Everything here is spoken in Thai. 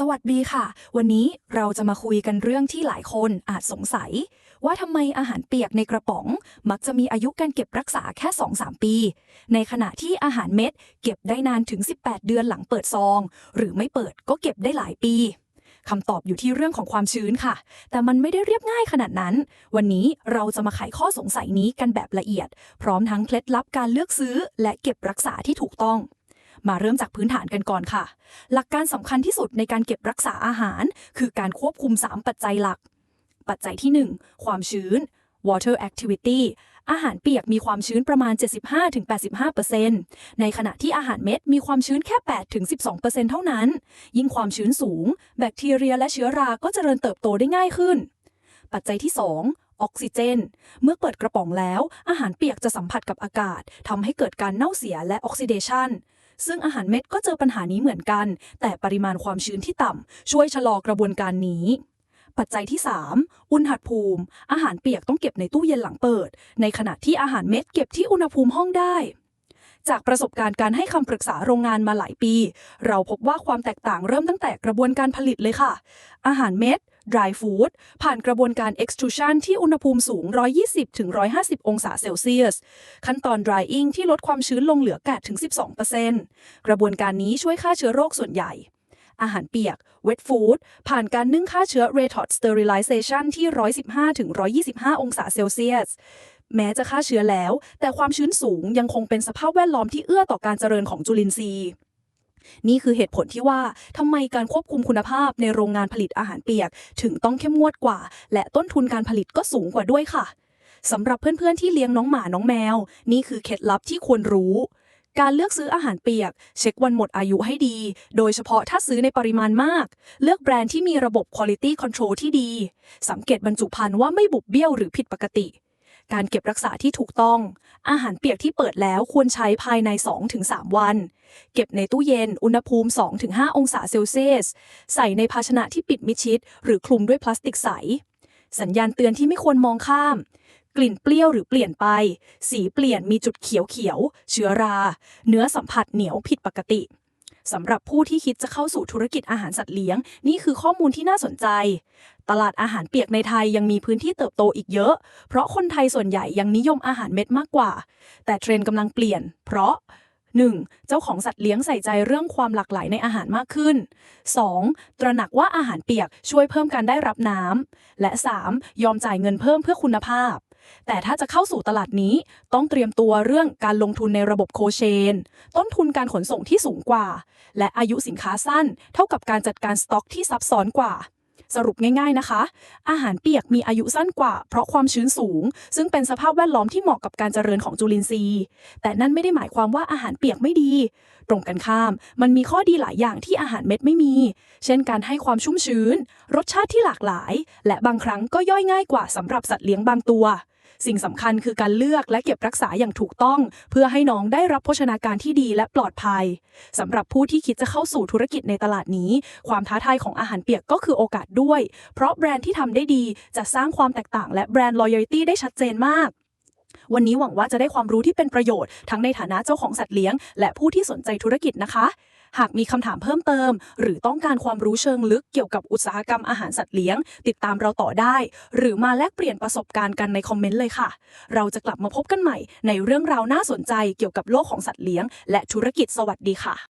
สวัสดีค่ะ วันนี้เราจะมาคุยกันเรื่องที่หลายคนอาจสงสัย ว่าทำไมอาหารเปียกในกระป๋อง มักจะมีอายุการเก็บรักษาแค่ 2-3 ปี ในขณะที่อาหารเม็ด เก็บได้นานถึง 18 เดือนหลังเปิดซอง หรือไม่เปิดก็เก็บได้หลายปีคำตอบอยู่ที่เรื่องของความชื้นค่ะ แต่มันไม่ได้เรียบง่ายขนาดนั้น วันนี้เราจะมาไขข้อสงสัยนี้กันแบบละเอียด พร้อมทั้งเคล็ดลับการเลือกซื้อ และเก็บรักษาที่ถูกต้อง มาเริ่มจากพื้นฐานกันก่อนค่ะ หลักการสำคัญที่สุดในการเก็บรักษาอาหาร คือการควบคุม 3 ปัจจัยหลัก ปัจจัยที่ 1 ความชื้น water activity อาหารเปียกมีความชื้นประมาณ 75-85%ในขณะที่อาหารเม็ดมีความชื้นแค่ 8-12%เท่านั้น ยิ่งความชื้นสูง แบคทีเรียและเชื้อราก็จเจริญเติบโตได้ง่ายขึ้น ปัจจัยที่ 2 ออกซิเจน เมื่อเปิดกระป๋องแล้ว อาหารเปียกจะสัมผัสกับอากาศทำให้เกิดการเน่าเสียและออกซิเดชัน ซึ่งอาหารเม็ดก็เจอปัญหานี้เหมือนกัน แต่ปริมาณความชื้นที่ต่ำช่วยชะลอกระบวนการนี้ ปัจจัยที่ 3 อุณหภูมิ อาหารเปียกต้องเก็บในตู้เย็นหลังเปิด ในขณะที่อาหารเม็ดเก็บที่อุณหภูมิห้องได้จากประสบการณ์การให้คำปรึกษาโรงงานมาหลายปี เราพบว่าความแตกต่างเริ่มตั้งแต่กระบวนการผลิตเลยค่ะ อาหารเม็ด dry food ผ่านกระบวนการ extrusion ที่อุณหภูมิสูง 120-150 องศาเซลเซียส ขั้นตอน drying ที่ลดความชื้นลงเหลือ 8-12%กระบวนการนี้ช่วยฆ่าเชื้อโรคส่วนใหญ่อาหารเปียก wet food ผ่านการนึ่งฆ่าเชื้อ red hot sterilization ที่ 115-125 องศาเซลเซียส แม้จะฆ่าเชื้อแล้ว แต่ความชื้นสูงยังคงเป็นสภาพแวดล้อมที่เอื้อต่อการเจริญของจุลินทรีย์ นี่คือเหตุผลที่ว่าทำไมการควบคุมคุณภาพในโรงงานผลิตอาหารเปียก ถึงต้องเข้มงวดกว่า และต้นทุนการผลิตก็สูงกว่าด้วยค่ะสำหรับเพื่อนๆที่เลี้ยงน้องหมาน้องแมว นี่คือเคล็ดลับที่ควรรู้การเลือกซื้ออาหารเปียก เช็ควันหมดอายุให้ดี โดยเฉพาะถ้าซื้อในปริมาณมาก เลือกแบรนด์ที่มีระบบ quality control ที่ดี สังเกตบรรจุภัณฑ์ว่าไม่บุบเบี้ยวหรือผิดปกติ การเก็บรักษาที่ถูกต้อง อาหารเปียกที่เปิดแล้วควรใช้ภายใน 2-3 วัน เก็บในตู้เย็น อุณหภูมิ 2-5 องศาเซลเซียส ใส่ในภาชนะที่ปิดมิดชิด หรือคลุมด้วยพลาสติกใส สัญญาณเตือนที่ไม่ควรมองข้าม กลิ่นเปรี้ยวหรือเปลี่ยนไป สีเปลี่ยนมีจุดเขียวเขียวๆเชื้อรา เนื้อสัมผัสเหนียวผิดปกติ สำหรับผู้ที่คิดจะเข้าสู่ธุรกิจอาหารสัตว์เลี้ยง นี่คือข้อมูลที่น่าสนใจ ตลาดอาหารเปียกในไทยยังมีพื้นที่เติบโตอีกเยอะ เพราะคนไทยส่วนใหญ่ยังนิยมอาหารเม็ดมากกว่า แต่เทรนด์กำลังเปลี่ยน เพราะ 1. เจ้าของสัตว์เลี้ยงใส่ใจเรื่องความหลากหลายในอาหารมากขึ้น 2. ตระหนักว่าอาหารเปียกช่วยเพิ่มการได้รับน้ำและ 3. ยอมจ่ายเงินเพิ่มเพื่อคุณภาพ แต่ถ้าจะเข้าสู่ตลาดนี้ต้องเตรียมตัวเรื่องการลงทุนในระบบโคเชน ต้นทุนการขนส่งที่สูงกว่า และอายุสินค้าสั้น เท่ากับการจัดการสต็อกที่ซับซ้อนกว่า สรุปง่ายๆนะคะ อาหารเปียกมีอายุสั้นกว่า เพราะความชื้นสูง ซึ่งเป็นสภาพแวดล้อมที่เหมาะกับการเจริญของจุลินทรีย์ แต่นั่นไม่ได้หมายความว่าอาหารเปียกไม่ดี ตรงกันข้าม มันมีข้อดีหลายอย่างที่อาหารเม็ดไม่มี เช่นการให้ความชุ่มชื้น รสชาติที่หลากหลาย และบางครั้งก็ย่อยง่ายกว่าสำหรับสัตว์เลี้ยงบางตัว สิ่งสำคัญคือการเลือกและเก็บรักษาอย่างถูกต้อง เพื่อให้น้องได้รับโภชนาการที่ดีและปลอดภัยสำหรับผู้ที่คิดจะเข้าสู่ธุรกิจในตลาดนี้ ความท้าทายของอาหารเปียกก็คือโอกาสด้วย เพราะแบรนด์ที่ทำได้ดีจะสร้างความแตกต่างและแบรนด์ loyalty ได้ชัดเจนมากวันนี้หวังว่าจะได้ความรู้ที่เป็นประโยชน์ทั้งในฐานะเจ้าของสัตว์เลี้ยง และผู้ที่สนใจธุรกิจนะคะ หากมีคำถามเพิ่มเติม หรือต้องการความรู้เชิงลึกเกี่ยวกับอุตสาหกรรมอาหารสัตว์เลี้ยง ติดตามเราต่อได้ หรือมาแลกเปลี่ยนประสบการณ์กันในคอมเมนต์เลยค่ะ เราจะกลับมาพบกันใหม่ ในเรื่องราวน่าสนใจเกี่ยวกับโลกของสัตว์เลี้ยง และธุรกิจสวัสดีค่ะ